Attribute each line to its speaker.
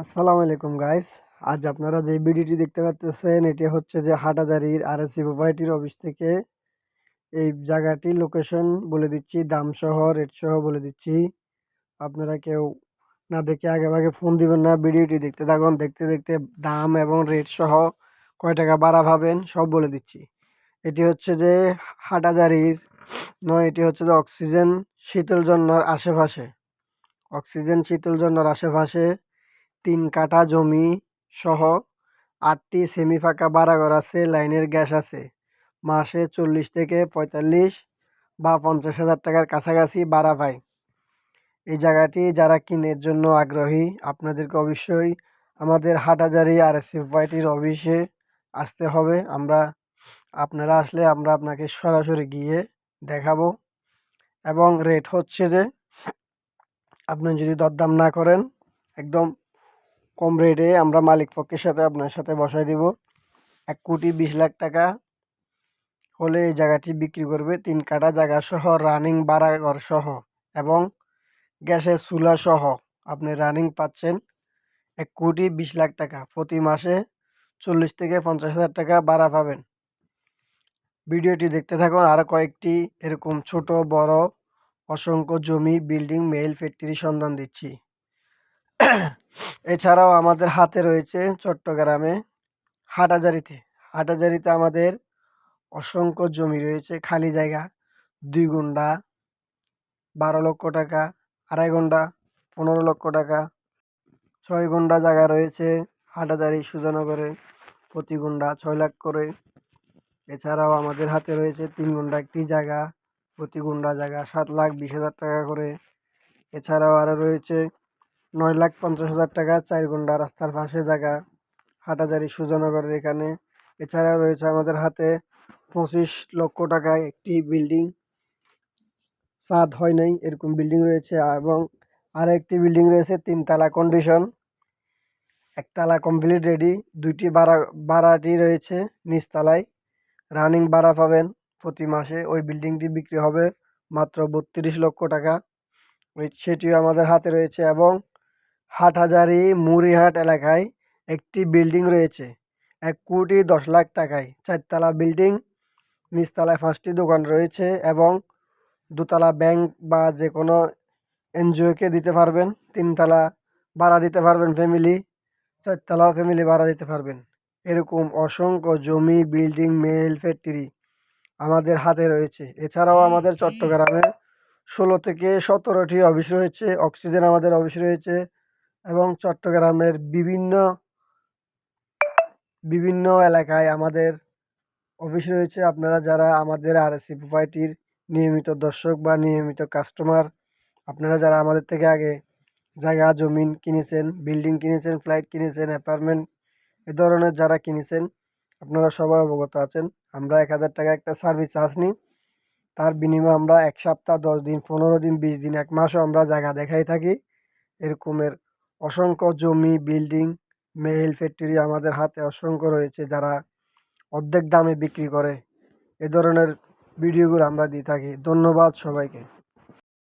Speaker 1: আসসালামু আলাইকুম গাইস আজ আপনারা যে ভিডিওটি দেখতে পাচ্ছেন এটি হচ্ছে যে হাটাজারির আর এস প্রোভাইটির অফিস থেকে এই জায়গাটির লোকেশন বলে দিচ্ছি দাম সহ রেট সহ বলে দিচ্ছি। আপনারা কেউ না দেখে আগে আগে ফোন দিবেন না, ভিডিওটি দেখতে থাকুন, দেখতে দেখতে দাম এবং রেট সহ কয় টাকা বাড়া পাবেন, সব বলে দিচ্ছি। এটি হচ্ছে যে হাটাজারির নয়, এটি হচ্ছে যে অক্সিজেন শীতল জন্যর আশেপাশে। অক্সিজেন শীতল জন্যর আশেপাশে তিন কাঠা জমি সহ আটটি সেমি ফাঁকা বাড়াঘর আছে, লাইনের গ্যাস আছে। মাসে চল্লিশ থেকে পঁয়তাল্লিশ বা পঞ্চাশ হাজার টাকার কাছাকাছি ভাড়া পায়। এই জায়গাটি যারা কিনের জন্য আগ্রহী, আপনাদেরকে অবশ্যই আমাদের হাটাজারি আর এস পার্টির অফিসে আসতে হবে। আমরা, আপনারা আসলে আমরা আপনাকে সরাসরি গিয়ে দেখাবো। এবং রেট হচ্ছে যে, আপনি যদি দরদাম না করেন, একদম কম রেটে আমরা মালিক পক্ষের সাথে আপনার সাথে বসাই দিব। এক কোটি বিশ লাখ টাকা হলে এই জায়গাটি বিক্রি করবে তিন কাটা জায়গা সহ রানিং বাড়াঘর সহ এবং গ্যাসের চুলা সহ। আপনি রানিং পাচ্ছেন এক কোটি বিশ লাখ টাকা। প্রতি মাসে চল্লিশ থেকে পঞ্চাশ হাজার টাকা বাড়া পাবেন। ভিডিওটি দেখতে থাকুন। আরও কয়েকটি এরকম ছোট, বড়, অসংখ্য জমি বিল্ডিং মেল ফ্যাক্টরি সন্ধান দিচ্ছি। এছাড়াও আমাদের হাতে রয়েছে চট্টগ্রামে হাটাজারিতে। হাটাজারিতে আমাদের অসংখ্য জমি রয়েছে, খালি জায়গা, দুই গুন্ডা বারো লক্ষ টাকা, আড়াই ঘণ্টা পনেরো লক্ষ টাকা, ছয় ঘণ্টা জায়গা রয়েছে হাটাজারি, সুজানগরে, প্রতি গুন্ডা ছয় লাখ করে। এছাড়াও আমাদের হাতে রয়েছে তিন ঘণ্টা একটি জায়গা, প্রতি গুন্ডা জায়গা সাত লাখ বিশ হাজার টাকা করে। এছাড়াও আরও রয়েছে নয় লাখ পঞ্চাশ হাজার টাকা চার ঘণ্টা রাস্তার পাশে জায়গা। হাটাজারি সুজনগরের এখানে। এছাড়াও রয়েছে আমাদের হাতে পঁচিশ লক্ষ টাকায় একটি বিল্ডিং। সাদ হয় নাই, এরকম বিল্ডিং রয়েছে। এবং আর একটি বিল্ডিং রয়েছে, তিনতলা কন্ডিশন একতলা কমপ্লিট রেডি দুইটি বাড়া বাড়াটি রয়েছে নিচতলায়। রানিং ভাড়া পাবেন প্রতি মাসে। ওই বিল্ডিংটি বিক্রি হবে মাত্র বত্রিশ লক্ষ টাকা। ওই সেটিও আমাদের হাতে রয়েছে। এবং হাটহাজারি মুড়িহাট এলাকায় একটি বিল্ডিং রয়েছে। এক কোটি দশ লাখ টাকায়। চারতলা বিল্ডিং, নিচতলায় পাঁচটি দোকান রয়েছে এবং দুতলা ব্যাংক বা যে কোনো এনজিওকে দিতে পারবেন, তিনতলা ভাড়া দিতে পারবেন ফ্যামিলি, চারতলাও ফ্যামিলি ভাড়া দিতে পারবেন। এরকম অসংখ্য জমি, বিল্ডিং, মেল, ফ্যাক্টরি আমাদের হাতে রয়েছে। এছাড়াও আমাদের চট্টগ্রামে ষোলো থেকে সতেরোটি অফিস রয়েছে, অক্সিজেন আমাদের অফিস রয়েছে এবং চট্টগ্রামের বিভিন্ন বিভিন্ন এলাকায় আমাদের অফিস রয়েছে। আপনারা যারা আমাদের আর এস নিয়মিত দর্শক বা নিয়মিত কাস্টমার আপনারা যারা আমাদের থেকে আগে জায়গা জমিন কিনেছেন বিল্ডিং কিনেছেন ফ্লাইট কিনেছেন অ্যাপার্টমেন্ট এ ধরনের যারা কিনেছেন, আপনারা সবাই অবগত আছেন। আমরা এক হাজার টাকা একটা সার্ভিস চার্জ নিই। তার বিনিময়ে আমরা এক সপ্তাহ, দশ দিন, পনেরো দিন, বিশ দিন, এক মাসও আমরা জায়গা দেখাই থাকি। এরকমের অসংখ্য জমি, বিল্ডিং, মেহেল ফ্যাক্টরি আমাদের হাতে অসংখ্য রয়েছে যারা অর্ধেক দামে বিক্রি করে। এ ধরনের ভিডিওগুলো আমরা দিয়ে থাকি। ধন্যবাদ সবাইকে।